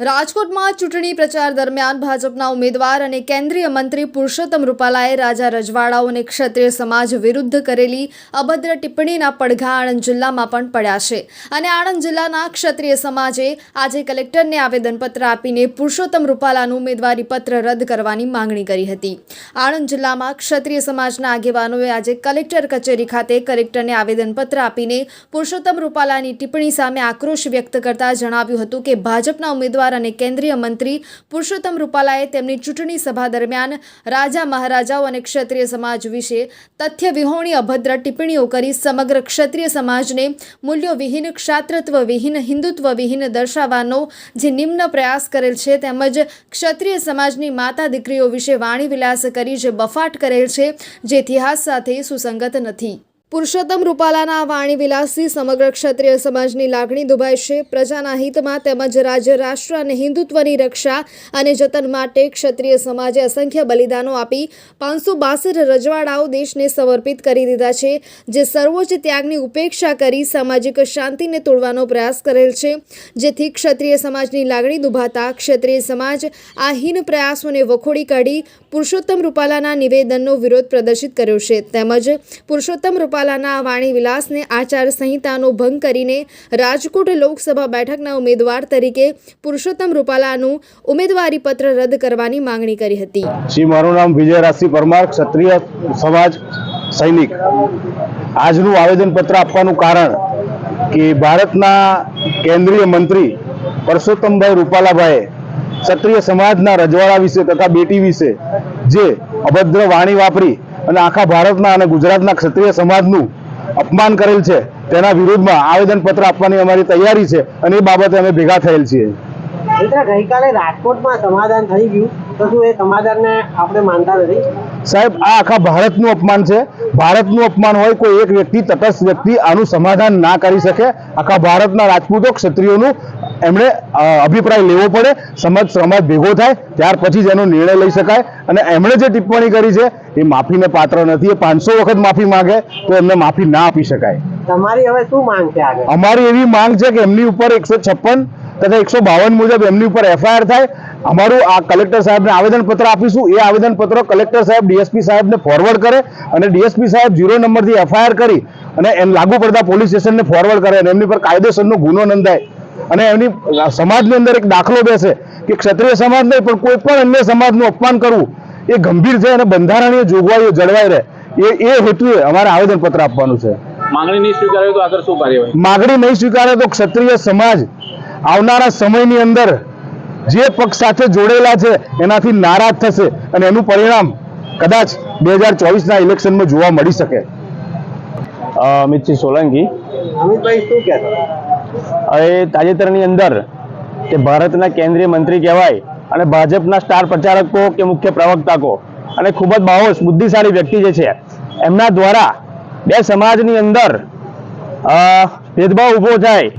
રાજકોટમાં ચૂંટણી પ્રચાર દરમિયાન ભાજપના ઉમેદવાર અને કેન્દ્રીય મંત્રી પુરુષોત્તમ રૂપાલાએ રાજા રજવાડાઓ અને ક્ષત્રિય સમાજ વિરુદ્ધ કરેલી અભદ્ર ટિપ્પણીના પડઘા આણંદ જિલ્લામાં પણ પડ્યા છે. અને આણંદ જિલ્લાના ક્ષત્રિય સમાજે આજે કલેક્ટરને આવેદનપત્ર આપીને પુરુષોત્તમ રૂપાલાનું ઉમેદવારી પત્ર રદ કરવાની માંગણી કરી હતી. આણંદ જિલ્લામાં ક્ષત્રિય સમાજના આગેવાનોએ આજે કલેક્ટર કચેરી ખાતે કલેક્ટરને આવેદનપત્ર આપીને પુરુષોત્તમ રૂપાલાની ટિપ્પણી સામે આક્રોશ વ્યક્ત કરતા જણાવ્યું હતું કે ભાજપના ઉમેદવાર અને કેન્દ્રીય મંત્રી પુરુષોત્તમ રૂપાલાએ તેમની ચૂંટણી સભા દરમિયાન રાજા મહારાજાઓ અને ક્ષત્રિય સમાજ વિશે તથ્ય વિહોણી અભદ્ર ટિપ્પણીઓ કરી સમગ્ર ક્ષત્રિય સમાજને મૂલ્યોવિહીન ક્ષાત્રત્વ વિહીન હિન્દુત્વ વિહીન દર્શાવવાનો જે નિમ્ન પ્રયાસ કરેલ છે તેમજ ક્ષત્રિય સમાજની માતા દીકરીઓ વિશે વાણી વિલાસ કરી જે બફાટ કરેલ છે, જે ઇતિહાસ સાથે સુસંગત નથી. પુરુષોત્તમ રૂપાલાના વાણી વિલાસથી સમગ્ર ક્ષત્રિય સમાજની લાગણી દુભાય છે. પ્રજાના હિતમાં તેમજ રાજ્ય, રાષ્ટ્ર અને હિન્દુત્વની રક્ષા અને જતન માટે ક્ષત્રિય સમાજે અસંખ્ય બલિદાનો આપી પાંચસો બાસઠ રજવાડાઓ દેશને સમર્પિત કરી દીધા છે, જે સર્વોચ્ચ ત્યાગની ઉપેક્ષા કરી સામાજિક શાંતિને તોડવાનો પ્રયાસ કરેલ છે. જેથી ક્ષત્રિય સમાજની લાગણી દુભાતા ક્ષત્રિય સમાજ આ હીન પ્રયાસોને વખોડી કાઢી પુરુષોત્તમ રૂપાલાના નિવેદનનો વિરોધ પ્રદર્શિત કર્યો છે. તેમજ પુરુષોત્તમ રૂપાલાના વાણી વિલાસને આચારસંહિતાનો ભંગ કરીને રાજકોટ લોકસભા બેઠકના ઉમેદવાર તરીકે પુરુષોત્તમ રૂપાલાનું ઉમેદવારી પત્ર રદ કરવાની માંગણી કરી હતી. શ્રી મારું નામ વિજય રાશિ પરમાર, ક્ષત્રિય સમાજ સૈનિક. આજનું આવેદનપત્ર આપવાનું કારણ કે ભારતના કેન્દ્રીય મંત્રી પરસોત્તમભાઈ રૂપાલાભાઈએ ક્ષત્રિય સમાજના રજવાડા વિશે તથા બેટી વિશે જે અભદ્ર વાણી વાપરી અને આખા ભારતના અને ગુજરાતના ક્ષત્રિય સમાજનું અપમાન કરેલ છે, તેના વિરુદ્ધમાં આવેદનપત્ર આપવાની અમારી તૈયારી છે અને એ બાબતે અમે ભેગા થયેલ છીએ. મિત્ર, ગઈકાલે રાજકોટમાં સમાધાન થઈ ગયું. તો શું એ સમાધાનને આપણે માનતા નથી? સાહેબ આ આખા ભારતનું અપમાન છે. ભારતનું અપમાન હોય કોઈ એક વ્યક્તિ તટસ્થ વ્યક્તિ આનું સમાધાન ના કરી શકે. આખા ભારતના રાજપૂતો ક્ષત્રિયોનું એમણે અભિપ્રાય લેવો પડે. સમાજ સમાજ ભેગો થાય ત્યાર પછી જ એનો નિર્ણય લઈ શકાય. અને એમણે જે ટિપ્પણી કરી છે એ માફીને પાત્ર નથી. એ પાંચસો વખત માફી માંગે તો એમને માફી ના આપી શકાય. તમારી હવે શું માંગ છે અમારી એવી માંગ છે કે એમની ઉપર એકસો છપ્પન તથા એકસો બાવન મુજબ એમની ઉપર એફઆઈઆર થાય. અમારું આ કલેક્ટર સાહેબને આવેદનપત્ર આપીશું. એ આવેદનપત્ર કલેક્ટર સાહેબ ડીએસપી સાહેબને ફોરવર્ડ કરે અને ડીએસપી સાહેબ ઝીરો નંબરથી એફઆઈઆર કરી અને એમ લાગુ પડતા પોલીસ સ્ટેશનને ફોરવર્ડ કરે અને એમની પર કાયદેસરનો ગુનો નોંધાય. અને એમની સમાજની અંદર એક દાખલો બેસે કે ક્ષત્રિય સમાજ નહીં પણ કોઈ પણ અન્ય સમાજનું અપમાન કરવું એ ગંભીર છે અને બંધારણીય જોગવાઈઓ જળવાઈ રહે. એ એ હેતુએ અમારે આવેદનપત્ર આપવાનું છે. માંગણી નહીં સ્વીકારે તો આગળ શું કાર્યવાહી? માગણી નહીં સ્વીકારે તો ક્ષત્રિય સમાજ આવનારા સમયની અંદર જે પક્ષ સાથે જોડેલા છે એનાથી નારાજ થશે અને એનું પરિણામ કદાચ બે હજાર ચોવીસના ઇલેક્શનમાં જોવા મળી શકે. અમિતસિંહ સોલંકી. અમિતભાઈ હવે તાજેતરની અંદર કે ભારતના કેન્દ્રીય મંત્રી કહેવાય અને ભાજપના સ્ટાર પ્રચારકો કે મુખ્ય પ્રવક્તાકો અને ખૂબ જ બાહોશ બુદ્ધિશાળી વ્યક્તિ જે છે એમના દ્વારા બે સમાજની અંદર અ, ભેદભાવ ઊભો થાય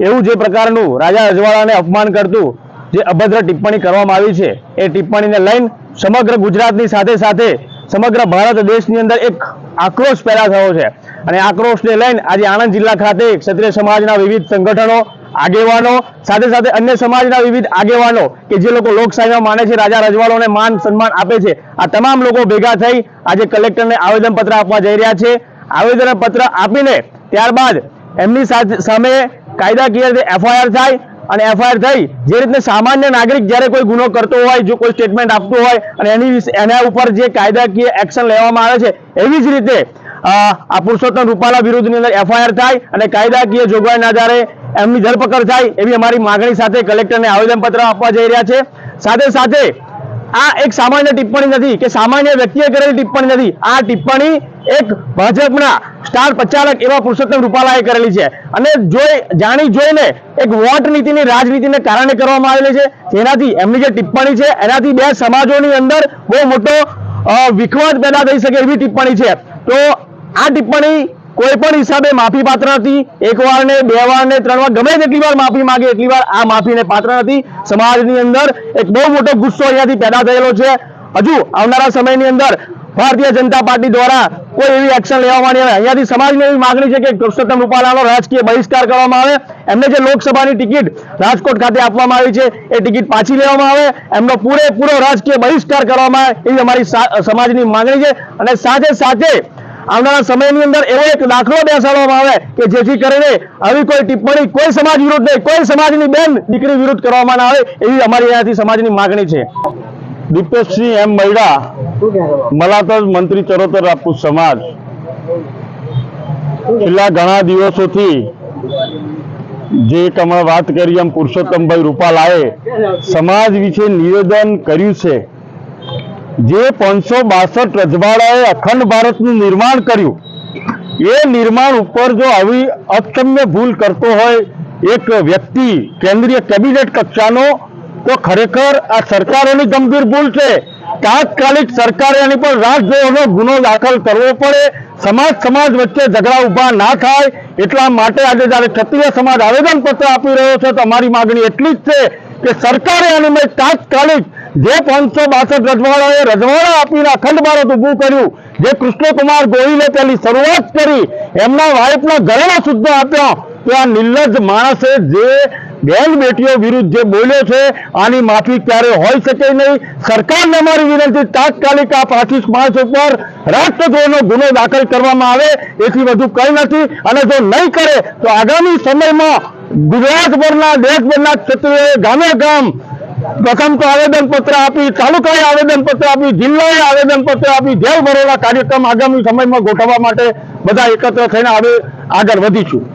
એવું જે પ્રકારનું રાજા રજવાડાને અપમાન કરતું જે અભદ્ર ટિપ્પણી કરવામાં આવી છે, એ ટિપ્પણીને લઈને સમગ્ર ગુજરાતની સાથે સાથે સમગ્ર ભારત દેશની અંદર એક આક્રોશ પેદા થયો છે. અને આક્રોશને લઈને આજે આણંદ જિલ્લા ખાતે ક્ષત્રિય સમાજના વિવિધ સંગઠનો, આગેવાનો, સાથે સાથે અન્ય સમાજના વિવિધ આગેવાનો કે જે લોકો લોકશાહીમાં માને છે, રાજા રજવાડોને માન સન્માન આપે છે, આ તમામ લોકો ભેગા થઈ આજે કલેક્ટરને આવેદનપત્ર આપવા જઈ રહ્યા છે. આવેદનપત્ર આપીને ત્યારબાદ એમની સામે કાયદાકીય રીતે એફઆઈઆર થાય અને એફઆઈઆર થઈ, જે રીતે સામાન્ય નાગરિક જ્યારે કોઈ ગુનો કરતો હોય, જો કોઈ સ્ટેટમેન્ટ આપતો હોય, અને એની એના ઉપર જે કાયદાકીય એક્શન લેવામાં આવે છે, એવી જ રીતે આ પુરુષોત્તમ રૂપાલા વિરુદ્ધની અંદર એફઆઈઆર થાય અને કાયદાકીય જોગવાઈના આધારે એમની ધરપકડ થાય, એવી અમારી માગણી સાથે કલેક્ટરને આવેદનપત્ર આપવા જઈ રહ્યા છે. સાથે સાથે આ એક સામાન્ય ટિપ્પણી નથી કે સામાન્ય વ્યક્તિએ કરેલી ટિપ્પણી નથી. આ ટિપ્પણી એક ભાજપના સ્ટાર પ્રચારક એવા પુરુષોત્તમ રૂપાલાએ કરેલી છે. અને જોઈ, જાણી જોઈને એક વોટ નીતિની રાજનીતિને કારણે કરવામાં આવેલી છે. જેનાથી એમની જે ટિપ્પણી છે, એનાથી બે સમાજોની અંદર બહુ મોટો વિખવાદ પેદા થઈ શકે એવી ટિપ્પણી છે. તો આ ટિપ્પણી કોઈ પણ હિસાબે માફી પાત્ર નથી. એક વાર ને બે વાર ને ત્રણ વાર, ગમે તેટલી વાર માફી માંગે, એટલી વાર આ માફીને પાત્ર નથી. સમાજની અંદર એક બહુ મોટો ગુસ્સો અહીંયાથી પેદા થયેલો છે. હજુ આવનારા સમયની અંદર ભારતીય જનતા પાર્ટી દ્વારા કોઈ એવી એક્શન લેવામાં આવે. અહીંયાથી સમાજની એવી માંગણી છે કે પુરુષોત્તમ રૂપાલાનો રાજકીય બહિષ્કાર કરવામાં આવે. એમને જે લોકસભાની ટિકિટ રાજકોટ ખાતે આપવામાં આવી છે, એ ટિકિટ પાછી લેવામાં આવે. એમનો પૂરેપૂરો રાજકીય બહિષ્કાર કરવામાં આવે, એવી અમારી સમાજની માંગણી છે. અને સાથે સાથે આવનારા સમયની અંદર એવો એક દાખલો બેસાડવામાં આવે કે જેથી કરીને આવી કોઈ ટિપ્પણી કોઈ સમાજ વિરુદ્ધ નહીં, કોઈ સમાજની બેન દીકરી વિરુદ્ધ કરવામાં આવે એવી અમારી અહીંયાથી સમાજની માગણી છે. દીપેશસિંહ એમ મહિડા મલાતજ મંત્રી ચરોતર રાપુ સમાજ. છેલ્લા ઘણા દિવસોથી જે તમે વાત કરી એમ પુરુષોત્તમભાઈ રૂપાલાએ, સમાજ વિશે નિવેદન કર્યું છે. જે પાંચસો બાસઠ રજવાડાએ અખંડ ભારતનું નિર્માણ કર્યું, એ નિર્માણ ઉપર જો આવી અક્ષમ્ય ભૂલ કરતો હોય એક વ્યક્તિ કેન્દ્રીય કેબિનેટ કક્ષાનો, તો ખરેખર આ સરકારોની ગંભીર ભૂલ છે. તાત્કાલિક સરકારે એની પર રાજદ્રોહનો ગુનો દાખલ કરવો પડે. સમાજ સમાજ વચ્ચે ઝઘડા ઊભા ના થાય. એટલા માટે આજે જ્યારે ક્ષત્રિય સમાજ આવેદનપત્ર આપી રહ્યો છે, તો અમારી માગણી એટલી જ છે કે સરકારે મેં તાત્કાલિક જે પાંચસો બાસઠ રજવાડાઓએ રજવાડા આપીને અખંડ ભારત ઊભું કર્યું, જે કૃષ્ણકુમાર ગોહિલે તેની શરૂઆત કરી, એમના વાઇફના ઘરેણા શુદ્ધ આપ્યો, તો આ નિર્લજ માણસે જે બેન બેટીઓ વિરુદ્ધ જે બોલ્યો છે, આની માફી ક્યારે હોઈ શકે નહીં? સરકારને અમારી વિનંતી, તાત્કાલિક આ પાંચીસ માર્ચ ઉપર રાષ્ટ્રદ્રોહનો ગુનો દાખલ કરવામાં આવે, એથી વધુ કંઈ નથી. અને જો નહીં કરે, તો આગામી સમયમાં ગુજરાતભરના, દેશભરના ક્ષેત્રે ગામે ગામ પ્રથમ તો આવેદન પત્ર આપી, તાલુકાએ આવેદન પત્ર આપી, જિલ્લાએ આવેદન પત્ર આપી, જેલ ભરેલા કાર્યક્રમ આગામી સમયમાં ગોઠવવા માટે બધા એકત્ર થઈને હવે આગળ વધીશું.